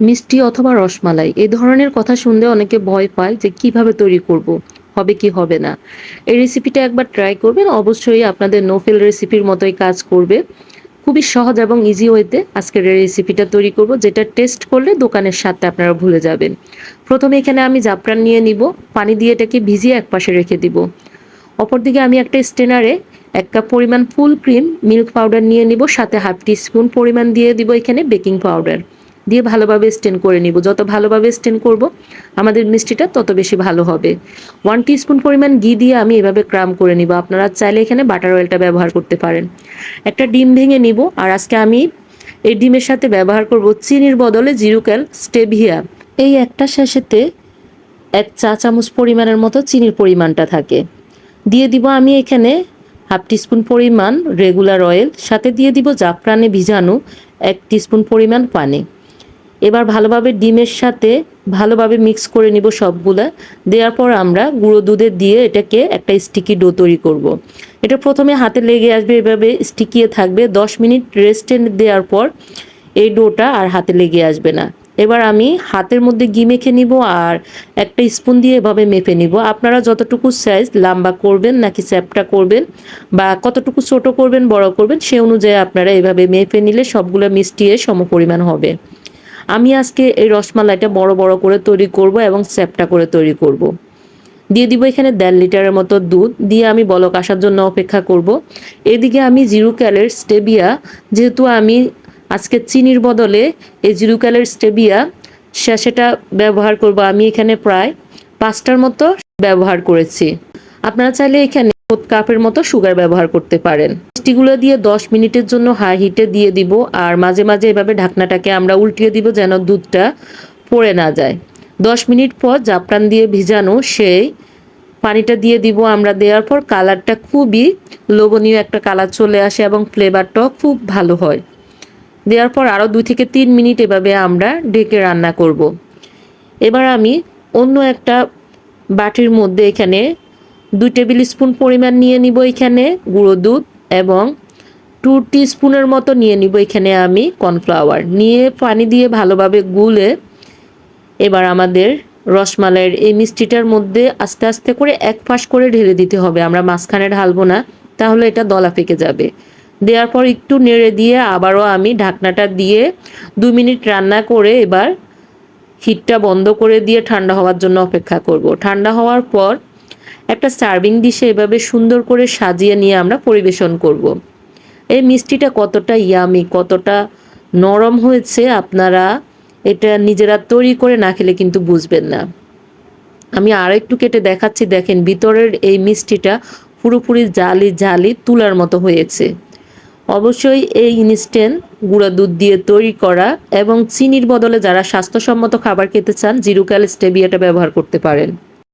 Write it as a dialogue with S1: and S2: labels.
S1: মিষ্টি অথবা রসমালাই এই ধরনের কথা শুনলে অনেকে ভয় পায় যে কীভাবে তৈরি করব। হবে কি হবে না। এই রেসিপিটা একবার ট্রাই করবেন, অবশ্যই আপনাদের নোফেল রেসিপির মতোই কাজ করবে। খুবই সহজ এবং ইজি ওয়েতে আজকের এই রেসিপিটা তৈরি করব, যেটা টেস্ট করলে দোকানের স্বাদটা আপনারা ভুলে যাবেন। প্রথমে এখানে আমি জাফরান নিয়ে নিব, পানি দিয়ে এটাকে ভিজিয়ে এক পাশে রেখে দিব। অপরদিকে আমি একটা স্টেনারে এক কাপ পরিমাণ ফুল ক্রিম, মিল্ক পাউডার নিয়ে নিব, সাথে হাফ টি স্পুন পরিমাণ দিয়ে দিব এখানে বেকিং পাউডার। দিয়ে ভালোভাবে স্টেন করে নিব। যত ভালোভাবে স্টেন করব, আমাদের মিষ্টিটা তত বেশি ভালো হবে। ওয়ান স্পুন পরিমাণ ঘি দিয়ে আমি এভাবে ক্রাম করে নিব। আপনারা চাইলে এখানে বাটার অয়েলটা ব্যবহার করতে পারেন। একটা ডিম ভেঙে নিব আর আজকে আমি এই ডিমের সাথে ব্যবহার করব চিনির বদলে জিরুক্যাল স্টেভিয়া। এই একটা শেষেতে এক চা চামচ পরিমাণের মতো চিনির পরিমাণটা থাকে। দিয়ে দিব আমি এখানে হাফ টিস্পুন পরিমাণ রেগুলার অয়েল সাথে দিয়ে দিব জাফরানে ভিজানো এক টিস্পুন পরিমাণ পানি। এবার ভালোভাবে ডিমের সাথে ভালোভাবে মিক্স করে নিব সবগুলা। দেওয়ার পর আমরা গুঁড়ো দুধে দিয়ে এটাকে একটা স্টিকি ডো তৈরি করব। এটা প্রথমে হাতে লেগে আসবে, এভাবে স্টিকিয়ে থাকবে। দশ মিনিট রেস্টে দেওয়ার পর এই ডোটা আর হাতে লেগে আসবে না। এবার আমি হাতের মধ্যে ঘি মেখে নিব আর একটা স্পুন দিয়ে এভাবে মেপে নিব। আপনারা যতটুকু সাইজ লাম্বা করবেন নাকি স্যাপটা করবেন বা কতটুকু ছোট করবেন, বড় করবেন, সে অনুযায়ী আপনারা এভাবে মেপে নিলে সবগুলো মিষ্টি মিষ্টিয়ে সমপরিমাণ হবে। আমি আজকে এই রসমালাইটা বড় বড় করে তৈরি করব এবং চ্যাপটা করে তৈরি করব। দিয়ে দিব এখানে দেড় লিটারের মতো দুধ দিয়ে আমি বলক আসার জন্য অপেক্ষা করব। এদিকে আমি জিরো ক্যালের স্টেবিয়া, যেহেতু আমি আজকে চিনির বদলে এই জিরো ক্যালের স্টেবিয়া সেটা ব্যবহার করব আমি এখানে প্রায় পাঁচটার মতো ব্যবহার করেছি আপনারা চাইলে এখানে কাপের মতো সুগার ব্যবহার করতে পারেন। মিষ্টিগুলো দিয়ে দশ মিনিটের জন্য হাই হিটে দিয়ে দিব, আর মাঝে মাঝে এভাবে ঢাকনাটাকে আমরা উল্টিয়ে দিব যেন দুধটা পড়ে না যায়। দশ মিনিট পর জাফরান দিয়ে ভিজানো সেই পানিটা দিয়ে দিব আমরা দেওয়ার পর কালারটা খুবই লোভনীয় একটা কালার চলে আসে এবং ফ্লেভারটাও খুব ভালো হয়। দেওয়ার পর আরও দুই থেকে তিন মিনিট এভাবে আমরা ঢেকে রান্না করব। এবার আমি অন্য একটা বাটির মধ্যে এখানে দুই টেবিল স্পুন পরিমাণ নিয়ে নিব এখানে গুঁড়ো দুধ এবং টু স্পুনের মতো নিয়ে নিব এখানে আমি কর্নফ্লাওয়ার নিয়ে পানি দিয়ে ভালোভাবে গুলে এবার আমাদের রসমালাইয়ের এই মিষ্টিটার মধ্যে আস্তে আস্তে করে এক ফাঁস করে ঢেলে দিতে হবে। আমরা মাঝখানে ঢালবো না, তাহলে এটা দলা পেকে যাবে। দেওয়ার পর একটু নেড়ে দিয়ে আবারও আমি ঢাকনাটা দিয়ে দু মিনিট রান্না করে এবার হিটটা বন্ধ করে দিয়ে ঠান্ডা হওয়ার জন্য অপেক্ষা করব। ঠান্ডা হওয়ার পর একটা সার্ভিং ডিশে এভাবে সুন্দর করে সাজিয়ে নিয়ে আমরা পরিবেশন করব। এই মিষ্টিটা কতটা ইয়ামি, কতটা নরম হয়েছে আপনারা এটা নিজেরা তৈরি করে না খেলে কিন্তু বুঝবেন না। আমি আর একটু কেটে দেখাচ্ছি, দেখেন ভিতরের এই মিষ্টিটা পুরোপুরি জালি জালি তুলার মতো হয়েছে। অবশ্যই এই ইনস্ট্যান্ট গুঁড়া দুধ দিয়ে তৈরি করা এবং চিনির বদলে যারা স্বাস্থ্যসম্মত খাবার খেতে চান জিরুক্যাল স্টেবিয়াটা ব্যবহার করতে পারেন।